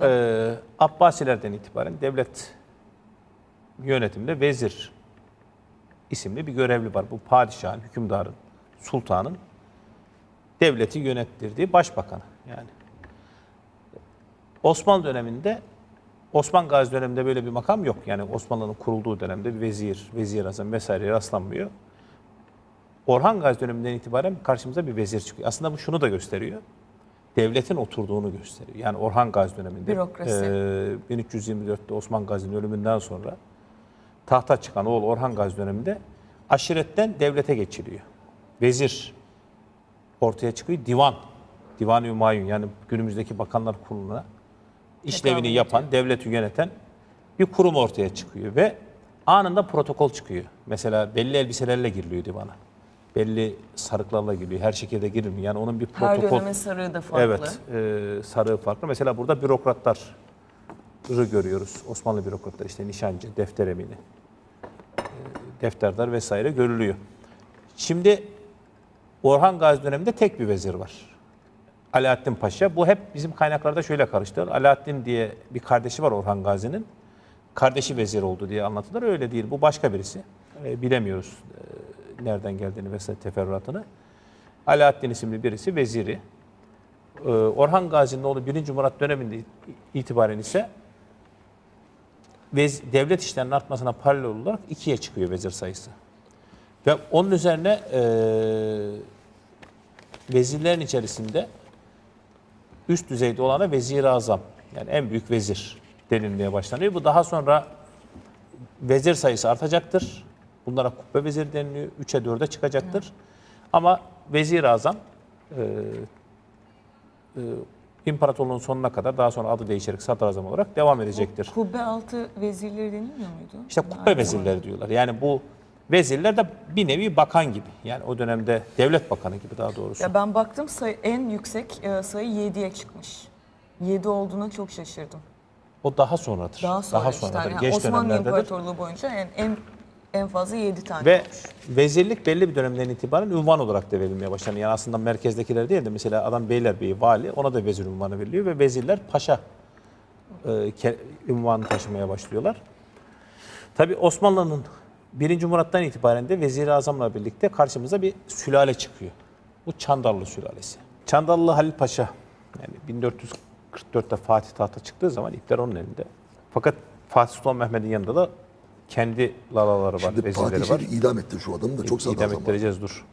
Ee, Abbasilerden itibaren devlet yönetiminde vezir isimli bir görevli var. Bu padişahın, hükümdarın, sultanın devleti yönettirdiği başbakanı yani. Osmanlı döneminde Osman Gazi döneminde böyle bir makam yok. Yani Osmanlı'nın kurulduğu dönemde bir vezir, vezir azam vesaire rastlanmıyor. Orhan Gazi döneminden itibaren karşımıza bir vezir çıkıyor. Aslında bu şunu da gösteriyor. Devletin oturduğunu gösteriyor. Yani Orhan Gazi döneminde Bürokrasi. e, 1324'te Osman Gazi'nin ölümünden sonra tahta çıkan oğul Orhan Gazi döneminde aşiretten devlete geçiliyor. Vezir ortaya çıkıyor. Divan, Divan-ı Hümayun yani günümüzdeki bakanlar kuruluna işlevini yapan, devleti yöneten bir kurum ortaya çıkıyor ve anında protokol çıkıyor. Mesela belli elbiselerle giriliyor divana. Belli sarıklarla giriliyor. Her şekilde girilmiyor. Yani onun bir Her protokol... dönemin sarığı da farklı. Evet, e, sarığı farklı. Mesela burada bürokratlar görüyoruz. Osmanlı bürokratlar işte nişancı, defter emini, e, defterdar vesaire görülüyor. Şimdi Orhan Gazi döneminde tek bir vezir var. Alaaddin Paşa. Bu hep bizim kaynaklarda şöyle karıştırılır. Alaaddin diye bir kardeşi var Orhan Gazi'nin. Kardeşi vezir oldu diye anlatılır. Öyle değil. Bu başka birisi. E, bilemiyoruz e, nereden geldiğini vesaire teferruatını. Alaaddin isimli birisi veziri. Ee, Orhan Gazi'nin oğlu 1. Murat döneminde itibaren ise devlet işlerinin artmasına paralel olarak ikiye çıkıyor vezir sayısı. Ve onun üzerine e, vezirlerin içerisinde üst düzeyde olana vezir-i azam yani en büyük vezir denilmeye başlanıyor. Bu daha sonra vezir sayısı artacaktır. Bunlara kubbe vezir deniliyor. 3'e 4'e çıkacaktır. Ama vezir-i azam e, e, imparatorluğun sonuna kadar daha sonra adı değişerek sadrazam olarak devam edecektir. Kubbe altı vezirleri denilmiyor muydu? İşte Aynı kubbe vezirleri diyorlar. Yani bu vezirler de bir nevi bakan gibi. Yani o dönemde devlet bakanı gibi daha doğrusu. Ya ben baktım sayı, en yüksek e, sayı 7'ye çıkmış. 7 olduğuna çok şaşırdım. O daha sonradır. Daha sonra işte sonradır. yani Geç Osmanlı dönemlerdedir. İmparatorluğu boyunca en en, en fazla 7 tane Ve olmuş. vezirlik belli bir dönemden itibaren ünvan olarak da verilmeye başlanıyor. Yani aslında merkezdekiler değil de mesela adam beylerbeyi, vali ona da vezir ünvanı veriliyor ve vezirler paşa e, ke- ünvanı taşımaya başlıyorlar. Tabi Osmanlı'nın 1. Murat'tan itibaren de Vezir-i Azam'la birlikte karşımıza bir sülale çıkıyor. Bu Çandarlı sülalesi. Çandarlı Halil Paşa yani 1444'te Fatih tahta çıktığı zaman ipler onun elinde. Fakat Fatih Sultan Mehmet'in yanında da kendi lalaları var, Şimdi Fatih var. idam etti şu adamı da çok İdam sadrazam var. ettireceğiz dur.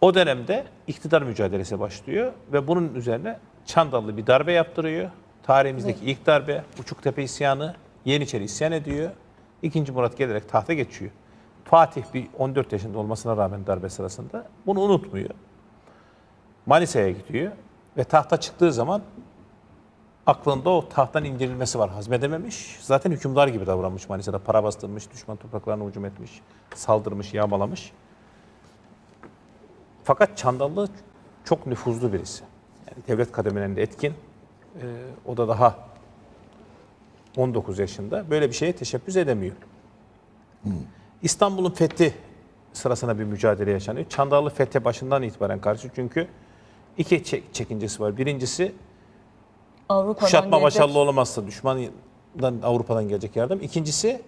O dönemde iktidar mücadelesi başlıyor ve bunun üzerine Çandallı bir darbe yaptırıyor. Tarihimizdeki ilk darbe Uçuktepe isyanı. Yeniçeri isyan ediyor. İkinci Murat gelerek tahta geçiyor. Fatih bir 14 yaşında olmasına rağmen darbe sırasında bunu unutmuyor. Manisa'ya gidiyor ve tahta çıktığı zaman aklında o tahttan indirilmesi var. Hazmedememiş. Zaten hükümdar gibi davranmış Manisa'da. Para bastırmış, düşman topraklarına hücum etmiş, saldırmış, yağmalamış. Fakat Çandallı çok nüfuzlu birisi. Yani devlet kademelerinde etkin. Ee, o da daha 19 yaşında. Böyle bir şeye teşebbüs edemiyor. İstanbul'un fethi sırasına bir mücadele yaşanıyor. Çandallı fethe başından itibaren karşı çünkü iki çek- çekincesi var. Birincisi Avrupa'dan kuşatma gelecek- başarılı olamazsa düşmandan Avrupa'dan gelecek yardım. İkincisi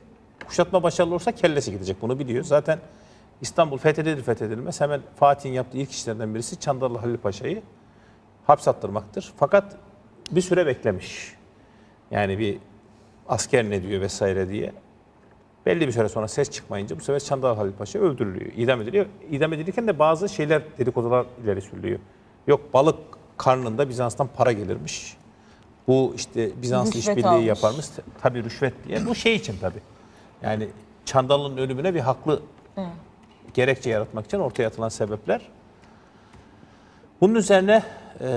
kuşatma başarılı olursa kellesi gidecek. Bunu biliyor. Zaten İstanbul fethedilir fethedilmez. Hemen Fatih'in yaptığı ilk işlerden birisi Çandarlı Halil Paşa'yı hapsattırmaktır. Fakat bir süre beklemiş. Yani bir asker ne diyor vesaire diye. Belli bir süre sonra ses çıkmayınca bu sefer Çandarlı Halil Paşa öldürülüyor, idam ediliyor. İdam edilirken de bazı şeyler dedikodular ileri sürülüyor. Yok balık karnında Bizans'tan para gelirmiş. Bu işte Bizans'la Rüşvet işbirliği almış. yaparmış. Tabii rüşvet diye. Bu şey için tabii. Yani Çandallı'nın ölümüne bir haklı gerekçe yaratmak için ortaya atılan sebepler. Bunun üzerine e,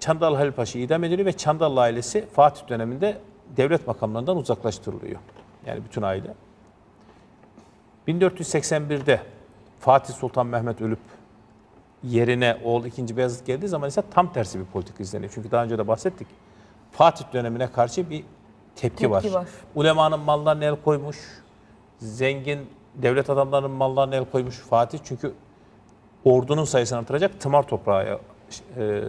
Çandallı Halil Paşa idam ediliyor ve Çandallı ailesi Fatih döneminde devlet makamlarından uzaklaştırılıyor. Yani bütün aile. 1481'de Fatih Sultan Mehmet ölüp yerine oğul 2. Beyazıt geldiği zaman ise tam tersi bir politik izleniyor. Çünkü daha önce de bahsettik. Fatih dönemine karşı bir tepki, Tepki var. var. Ulemanın mallarına el koymuş. Zengin devlet adamlarının mallarına el koymuş Fatih. Çünkü ordunun sayısını artıracak tımar toprağı, e,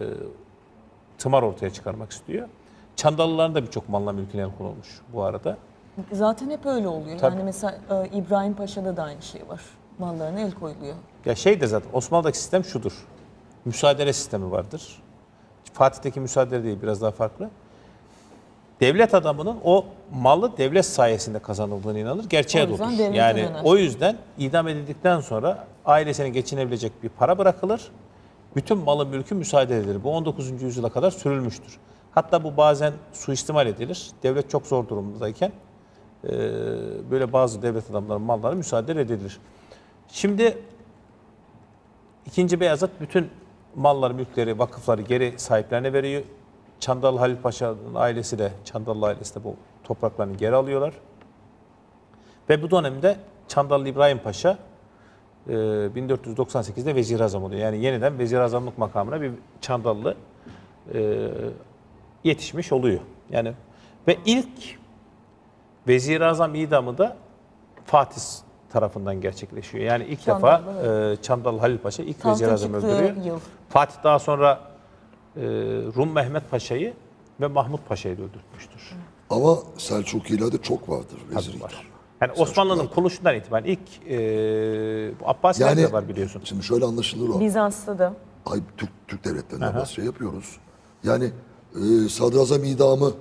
tımar ortaya çıkarmak istiyor. Çandarlıların da birçok malla mülküne el konulmuş bu arada. Zaten hep öyle oluyor. Tabii. Yani mesela e, İbrahim Paşa'da da aynı şey var. Mallarına el koyuluyor. Ya şey de zaten Osmanlı'daki sistem şudur. Müsaadele sistemi vardır. Fatih'teki müsaadele değil biraz daha farklı. Devlet adamının o malı devlet sayesinde kazanıldığına inanır. Gerçeğe devlete Yani döner. o yüzden idam edildikten sonra ailesine geçinebilecek bir para bırakılır. Bütün malı mülkü müsaade edilir. Bu 19. yüzyıla kadar sürülmüştür. Hatta bu bazen suistimal edilir. Devlet çok zor durumdayken e, böyle bazı devlet adamlarının malları müsaade edilir. Şimdi İkinci Beyazıt bütün malları, mülkleri, vakıfları geri sahiplerine veriyor. Çandarlı Halil Paşa'nın ailesi de, Çandarlı ailesi de bu topraklarını geri alıyorlar. Ve bu dönemde Çandarlı İbrahim Paşa e, 1498'de vezir azam oluyor. Yani yeniden vezir azamlık makamına bir Çandarlı e, yetişmiş oluyor. Yani ve ilk vezir azam idamı da Fatih tarafından gerçekleşiyor. Yani ilk Çandarlı, defa e, Çandarlı Halil Paşa ilk Tahta vezir azam öldürüyor. yıl. Fatih daha sonra e, Rum Mehmet Paşa'yı ve Mahmut Paşa'yı da öldürtmüştür. Ama Selçukilerde çok vardır vezir Tabii var. Yani Osmanlı'nın kuruluşundan itibaren ilk e, Yani de var biliyorsun. şimdi şöyle anlaşılır o. Bizans'ta da. Ay Türk Türk devletlerinden şey yapıyoruz. Yani e, sadrazam idamı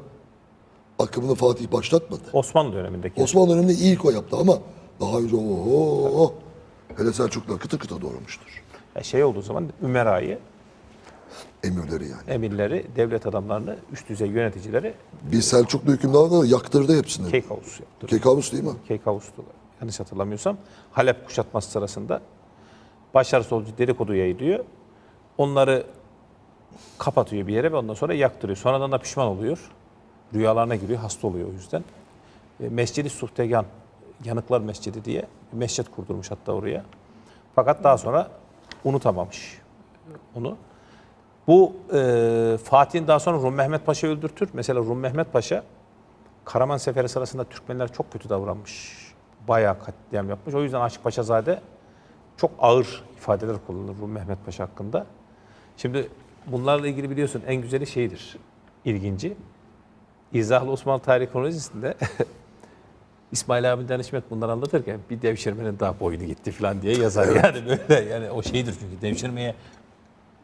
akımını Fatih başlatmadı. Osmanlı dönemindeki. Osmanlı döneminde ilk o yaptı ama daha önce oho hele Selçuklular kıtır kıtır doğramıştır. Ya şey olduğu zaman Ümera'yı, Emirleri yani. emirleri, devlet adamlarını, üst düzey yöneticileri Bir Selçuklu hükümdarı da yaktırdı hepsini. Keykavus yaptı. Kekavus değil mi? Keykavus'tu yanlış hatırlamıyorsam. Halep kuşatması sırasında başarısız olucu dedikodu yayılıyor. Onları kapatıyor bir yere ve ondan sonra yaktırıyor. Sonradan da pişman oluyor. Rüyalarına giriyor, hasta oluyor o yüzden. E, Mescid-i Suhtegan, Yanıklar Mescidi diye bir mescit kurdurmuş hatta oraya. Fakat daha sonra unutamamış onu. Bu e, Fatih'in daha sonra Rum Mehmet Paşa öldürtür. Mesela Rum Mehmet Paşa Karaman Seferi sırasında Türkmenler çok kötü davranmış. Bayağı katliam yapmış. O yüzden Aşık Paşazade çok ağır ifadeler kullanır Rum Mehmet Paşa hakkında. Şimdi bunlarla ilgili biliyorsun en güzeli şeydir, ilginci. İzahlı Osmanlı Tarihi Kronolojisi'nde İsmail abiden İsmet bunları anlatırken bir devşirmenin daha boynu gitti falan diye yazar. Yani böyle yani o şeydir çünkü devşirmeye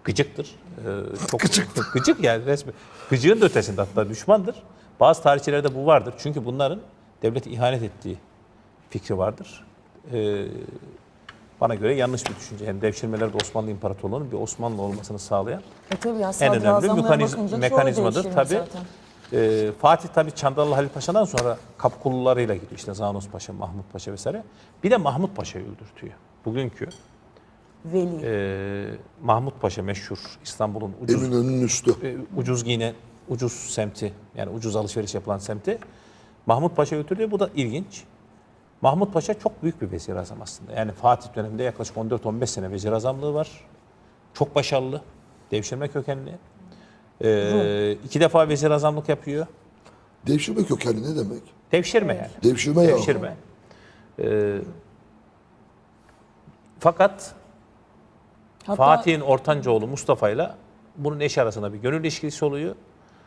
gıcıktır. Ee, çok gıcık. gıcık yani resmi. Gıcığın da ötesinde hatta düşmandır. Bazı tarihçilerde bu vardır. Çünkü bunların devlete ihanet ettiği fikri vardır. Ee, bana göre yanlış bir düşünce. Yani devşirmeler de Osmanlı İmparatorluğu'nun bir Osmanlı olmasını sağlayan E tabii ya en önemli mekaniz- mekanizmadır tabii. Ee, Fatih tabii Çandarlı Halil Paşa'dan sonra Kapıkullularıyla gidiyor. İşte Zanos Paşa, Mahmut Paşa vesaire. Bir de Mahmut Paşa'yı öldürtüyor. Bugünkü Veli. e, Mahmut Paşa meşhur İstanbul'un ucuz Eminönü'nün üstü. e, ucuz giyine ucuz semti yani ucuz alışveriş yapılan semti Mahmut Paşa öldürüyor. Bu da ilginç. Mahmut Paşa çok büyük bir vezir azam aslında. Yani Fatih döneminde yaklaşık 14-15 sene vezir azamlığı var. Çok başarılı. Devşirme kökenli. Ee, iki defa vezir azamlık yapıyor. Devşirme kökenli ne demek? Devşirme yani. Devşirme ya. Devşirme. Ee, fakat Fatih'in ortanca oğlu Mustafa ile bunun eşi arasında bir gönül ilişkisi oluyor.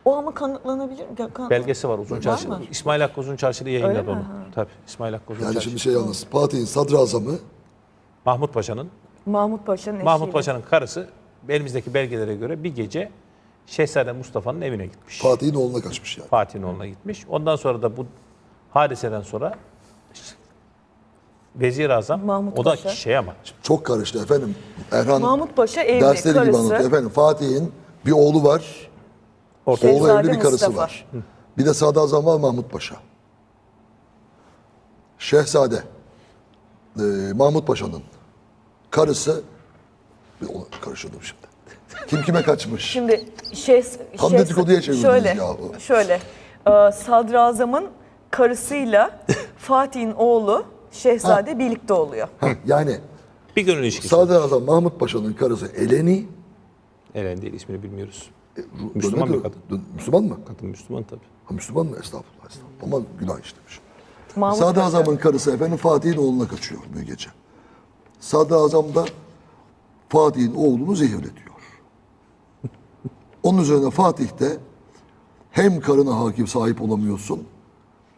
o ama kanıtlanabilir mi? Kanıtlan- Belgesi var Uzun Çarşı. mı? İsmail Hakkı Uzun Çarşı'da yayınladı Öyle mi? onu. Tabii İsmail Hakkı Uzun Yani Çarşı. şimdi şey yalnız Fatih'in sadrazamı Mahmut Paşa'nın Mahmut Paşa'nın Mahmut. Paşa'nın karısı elimizdeki belgelere göre bir gece Şehzade Mustafa'nın evine gitmiş. Fatih'in oğluna kaçmış yani. Fatih'in oğluna gitmiş. Ondan sonra da bu hadiseden sonra Vezir Azam Mahmut o da Paşa. şey ama Çok karıştı efendim. Erhan Mahmut Paşa evli, dersleri gibi karısı. anlatıyor. Efendim Fatih'in bir oğlu var. ortada Oğlu Şehzade evli bir karısı Mustafa. var. Bir de sadrazam var Mahmut Paşa. Şehzade e, Mahmut Paşa'nın karısı karıştırdım şimdi. Kim kime kaçmış? Şimdi şey, Tam şey- dedikoduya çevirdiniz şöyle, yahu. Şöyle, e, sadrazamın karısıyla Fatih'in oğlu Şehzade birlikte oluyor. Ha, yani bir gönül ilişkisi. sadrazam Mahmut Paşa'nın karısı Eleni Eren değil ismini bilmiyoruz. e, Ru- Müslüman bir kadın. dön- Müslüman mı? Kadın Müslüman tabii. Ha, Müslüman mı? Estağfurullah. estağfurullah. Ama günah işlemiş. Mahmut Sadrazamın karısı efendim Fatih'in oğluna kaçıyor bir gece. Sadrazam da Fatih'in oğlunu zehirletiyor. Onun üzerine Fatih de hem karına hakim sahip olamıyorsun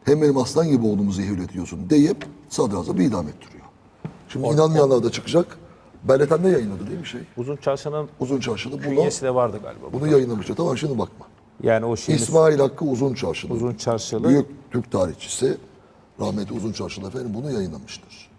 hem benim aslan gibi oğlumu zehirletiyorsun deyip sadrazamı idam ettiriyor. Şimdi inanmayanlar da çıkacak. Belleten'de yayınladı değil mi şey? Uzun Çarşı'nın Uzun Çarşı'da bunu, bünyesi de vardı galiba. bunu yayınlamışlar. Tamam şimdi bakma. Yani o şeyin İsmail Hakkı Uzun Çarşı'da. Uzun Çarşılı Büyük Türk tarihçisi rahmetli Uzun Çarşılı efendim bunu yayınlamıştır.